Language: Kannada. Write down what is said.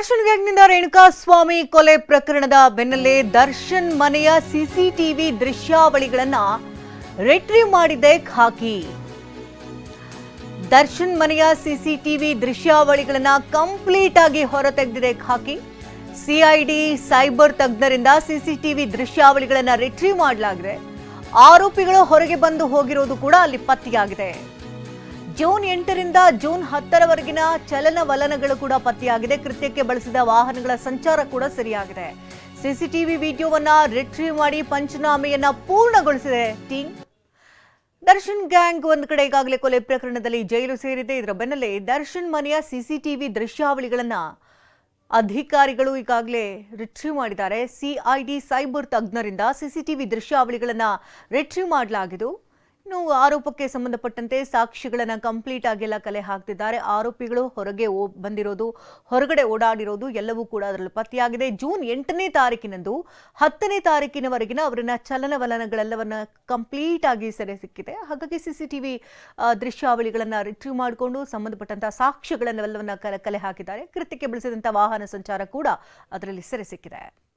ದರ್ಶನ್ ಗ್ಯಾಂಗ್ನಿಂದ ರೇಣುಕಾ ಸ್ವಾಮಿ ಕೊಲೆ ಪ್ರಕರಣದ ಬೆನ್ನಲ್ಲೇ ದರ್ಶನ್ ಮನೆಯ ಸಿಸಿಟಿವಿ ದೃಶ್ಯಾವಳಿಗಳನ್ನ ರಿಟ್ರೀವ್ ಮಾಡಿದೆ ಖಾಕಿ. ದರ್ಶನ್ ಮನೆಯ ಸಿಸಿಟಿವಿ ದೃಶ್ಯಾವಳಿಗಳನ್ನ ಕಂಪ್ಲೀಟ್ ಆಗಿ ಹೊರತೆಗೆದಿದೆ ಖಾಕಿ. ಸಿಐಡಿ, ಸೈಬರ್ ತಜ್ಞರಿಂದ ಸಿಸಿಟಿವಿ ದೃಶ್ಯಾವಳಿಗಳನ್ನ ರಿಟ್ರೀವ್ ಮಾಡಲಾಗಿದೆ ಆರೋಪಿಗಳು ಹೊರಗೆ ಬಂದು ಹೋಗಿರೋದು ಕೂಡ ಅಲ್ಲಿ ಪತ್ತೆಯಾಗಿದೆ. ಜೂನ್ ಎಂಟರಿಂದ ಜೂನ್ ಹತ್ತರವರೆಗಿನ ಚಲನವಲನಗಳು ಕೂಡ ಪತ್ತೆಯಾಗಿದೆ. ಕೃತ್ಯಕ್ಕೆ ಬಳಸಿದ ವಾಹನಗಳ ಸಂಚಾರ ಕೂಡ ಸರಿಯಾಗಿದೆ. ಸಿಸಿಟಿವಿ ವಿಡಿಯೋವನ್ನ ರಿಟ್ರೀವ್ ಮಾಡಿ ಪಂಚನಾಮೆಯನ್ನ ಪೂರ್ಣಗೊಳಿಸಿದೆ ಟೀಮ್. ದರ್ಶನ್ ಗ್ಯಾಂಗ್ ಒಂದು ಕಡೆ ಈಗಾಗಲೇ ಕೊಲೆ ಪ್ರಕರಣದಲ್ಲಿ ಜೈಲು ಸೇರಿದೆ. ಇದರ ಬೆನ್ನಲ್ಲೇ ದರ್ಶನ್ ಮನೆಯ ಸಿಸಿಟಿವಿ ದೃಶ್ಯಾವಳಿಗಳನ್ನ ಅಧಿಕಾರಿಗಳು ಈಗಾಗಲೇ ರಿಟ್ರೀವ್ ಮಾಡಿದ್ದಾರೆ. ಸಿಐಡಿ ಸೈಬರ್ ತಜ್ಞರಿಂದ ಸಿಸಿಟಿವಿ ದೃಶ್ಯಾವಳಿಗಳನ್ನ ರಿಟ್ರೀವ್ ಮಾಡಲಾಗಿದ್ದು ಇನ್ನು ಆರೋಪಕ್ಕೆ ಸಂಬಂಧಪಟ್ಟಂತೆ ಸಾಕ್ಷಿಗಳನ್ನ ಕಂಪ್ಲೀಟ್ ಆಗಿಲ್ಲ ಕಲೆ ಹಾಕ್ತಿದ್ದಾರೆ. ಆರೋಪಿಗಳು ಹೊರಗೆ ಬಂದಿರೋದು, ಹೊರಗಡೆ ಓಡಾಡಿರೋದು ಎಲ್ಲವೂ ಕೂಡ ಅದರಲ್ಲಿ ಪತ್ತೆಯಾಗಿದೆ. ಜೂನ್ ಎಂಟನೇ ತಾರೀಕಿನಂದು ಹತ್ತನೇ ತಾರೀಕಿನವರೆಗಿನ ಅವರನ್ನ ಚಲನವಲನಗಳೆಲ್ಲವನ್ನ ಕಂಪ್ಲೀಟ್ ಆಗಿ ಸೆರೆ ಸಿಕ್ಕಿದೆ. ಹಾಗಾಗಿ ಸಿಸಿಟಿವಿ ದೃಶ್ಯಾವಳಿಗಳನ್ನ ರಿಟ್ರೀವ್ ಮಾಡಿಕೊಂಡು ಸಂಬಂಧಪಟ್ಟಂತಹ ಸಾಕ್ಷ್ಯಗಳನ್ನೆಲ್ಲವನ್ನ ಕಲೆ ಹಾಕಿದ್ದಾರೆ. ಕೃತ್ಯಕ್ಕೆ ಬಳಸಿದಂತಹ ವಾಹನ ಸಂಚಾರ ಕೂಡ ಅದರಲ್ಲಿ ಸೆರೆ ಸಿಕ್ಕಿದೆ.